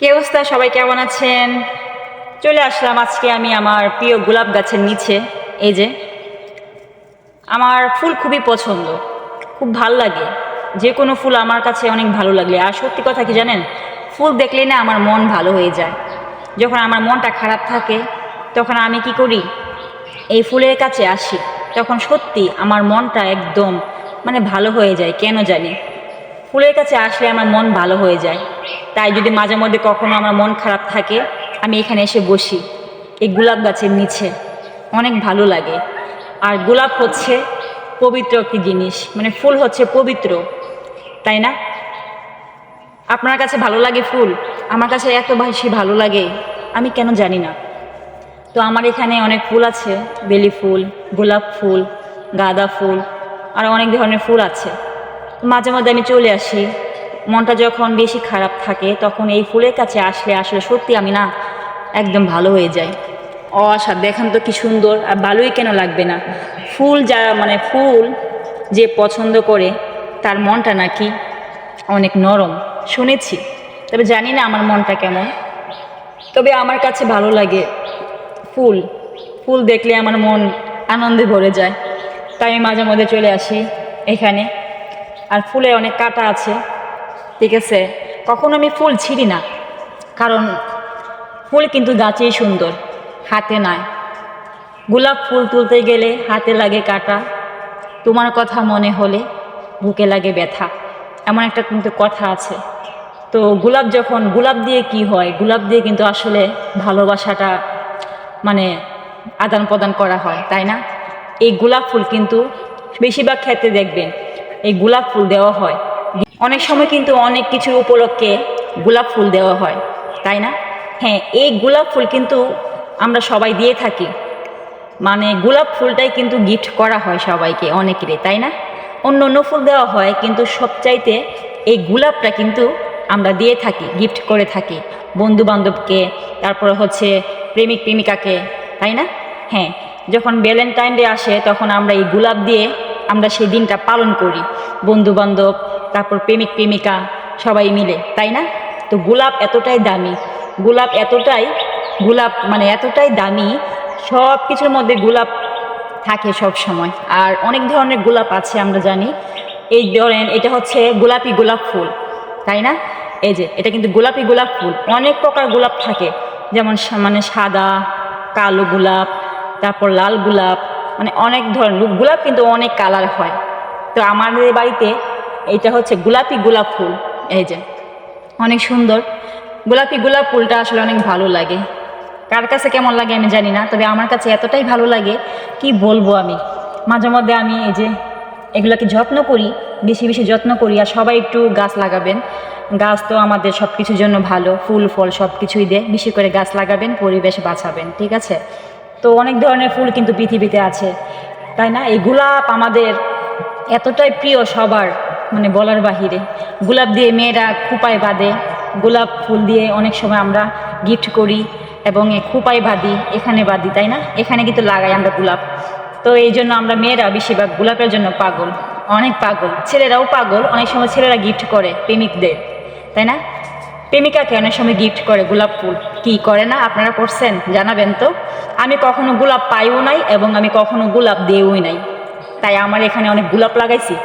কে অবস্থা? সবাই কেমন আছেন? চলে আসলাম আজকে আমি আমার প্রিয় গোলাপ গাছের নিচে। এই যে, আমার ফুল খুবই পছন্দ। খুব ভালো লাগে। যে কোনো ফুল আমার কাছে অনেক ভালো লাগে আর সত্যি কথা কি জানেন? ফুল দেখলেই না আমার মন ভালো হয়ে যায়। যখন আমার মনটা খারাপ থাকে, তখন আমি কি করি? এই ফুলের কাছে আসি। তখন সত্যি আমার মনটা একদম মানে ভালো হয়ে যায়। কেন জানি? ফুলের কাছে আসলে আমার মন ভালো হয়ে যায়। তাই যদি মাঝে মধ্যে কখনো আমার মন খারাপ থাকে, আমি এখানে এসে বসি। এই গোলাপ গাছের নিচে। অনেক ভালো লাগে। আর গোলাপ হচ্ছে পবিত্র একটি জিনিস। মানে ফুল হচ্ছে পবিত্র। তাই না? আপনার কাছে ভালো লাগে ফুল? আমার কাছে এত বেশি ভালো লাগে, আমি কেন জানি না। তো আমার এখানে অনেক ফুল আছে। বেলি ফুল, গোলাপ ফুল, গাঁদা ফুল, আর অনেক ধরনের ফুল আছে। মাঝে মাঝে আমি চলে আসি। মনটা যখন বেশি খারাপ থাকে, তখন এই ফুলের কাছে আসলে আসলে সত্যি আমি না একদম ভালো হয়ে যাই। অসাদ দেখান তো কি সুন্দর আর ভালোই কেন লাগবে না? ফুল যারা মানে ফুল যে পছন্দ করে, তার মনটা নাকি অনেক নরম। শুনেছি, তবে জানি না আমার মনটা কেমন। তবে আমার কাছে ভালো লাগে ফুল। ফুল দেখলে আমার মন আনন্দে ভরে যায়। তাই আমি মাঝে মধ্যে চলে আসি এখানে। আর ফুলে অনেক কাটা আছে। ঠিক আছে কখনো আমি ফুল ছিঁড়ি না। কারণ ফুল কিন্তু গাছেই সুন্দর, হাতে নয়। গোলাপ ফুল তুলতে গেলে হাতে লাগে কাটা, তোমার কথা মনে হলে বুকে লাগে ব্যথা। এমন একটা কিন্তু কথা আছে। তো গোলাপ যখন, গোলাপ দিয়ে কি হয়? গোলাপ দিয়ে কিন্তু আসলে ভালোবাসাটা মানে আদান প্রদান করা হয়, তাই না? এই গোলাপ ফুল কিন্তু বেশিরভাগ ক্ষেত্রে দেখবেন, এই গোলাপ ফুল দেওয়া হয়। অনেক সময় কিন্তু অনেক কিছুর উপলক্ষে গোলাপ ফুল দেওয়া হয়, তাই না? হ্যাঁ এই গোলাপ ফুল কিন্তু আমরা সবাই দিয়ে থাকি। মানে গোলাপ ফুলটাই কিন্তু গিফট করা হয় সবাইকে, অনেকেরই, তাই না? অন্য অন্য ফুল দেওয়া হয়, কিন্তু সবচাইতে এই গোলাপটা কিন্তু আমরা দিয়ে থাকি গিফট করে থাকি। বন্ধু বান্ধবকে তারপরে হচ্ছে প্রেমিক প্রেমিকাকে, তাই না? হ্যাঁ যখন ভ্যালেন্টাইন ডে আসে, তখন আমরা এই গোলাপ দিয়ে আমরা সেই দিনটা পালন করি। বন্ধু বান্ধব তারপর প্রেমিক, প্রেমিকা সবাই মিলে, তাই না? তো গোলাপ এতটাই দামি, গোলাপ এতটাই, গোলাপ মানে এতটাই দামি সব কিছুর মধ্যে গোলাপ থাকে সব সময়। আর অনেক ধরনের গোলাপ আছে আমরা জানি। এই ধরেন এটা হচ্ছে গোলাপি গোলাপ ফুল, তাই না? এই যে, এটা কিন্তু গোলাপি গোলাপ ফুল। অনেক প্রকার গোলাপ থাকে। যেমন মানে সাদা, কালো গোলাপ, তারপর লাল গোলাপ মানে অনেক ধরনের। গোলাপ কিন্তু অনেক কালার হয়। তো আমাদের বাড়িতে এইটা হচ্ছে গোলাপি গোলাপ ফুল। এই যে, অনেক সুন্দর। গোলাপি গোলাপ ফুলটা আসলে অনেক ভালো লাগে। কার কাছে কেমন লাগে আমি জানি না, তবে আমার কাছে এতটাই ভালো লাগে কি বলব আমি। মাঝে মধ্যে আমি এই যে এগুলোকে যত্ন করি, বেশি বেশি যত্ন করি আর সবাই একটু গাছ লাগাবেন। গাছ তো আমাদের সব কিছুর জন্য ভালো, ফুল, ফল সব কিছুই দেয়। বেশি করে গাছ লাগাবেন, পরিবেশ বাঁচাবেন, ঠিক আছে? তো অনেক ধরনের ফুল কিন্তু পৃথিবীতে আছে। তাই না? এই গোলাপ আমাদের এতটাই প্রিয় সবার। মানে বলার বাহিরে। গোলাপ দিয়ে মেয়েরা খুপায় বাঁধে। গোলাপ ফুল দিয়ে অনেক সময় আমরা গিফট করি এবং খুপায় বাঁধি, এখানে বাঁধি, তাই না? এখানে কিন্তু লাগাই আমরা গোলাপ। তো এই জন্য আমরা মেয়েরা বেশিরভাগ গোলাপের জন্য পাগল, অনেক পাগল। ছেলেরাও পাগল, অনেক সময় ছেলেরা গিফট করে প্রেমিকদের, তাই না? প্রেমিকাকে অনেক সময় গিফট করে গোলাপ ফুল। কি করে না? আপনারা করছেন? জানাবেন তো। আমি কখনো গোলাপ পাইও নাই এবং আমি কখনো গোলাপ দিয়েও নাই। তাই আমার এখানে অনেক গোলাপ লাগাইছি।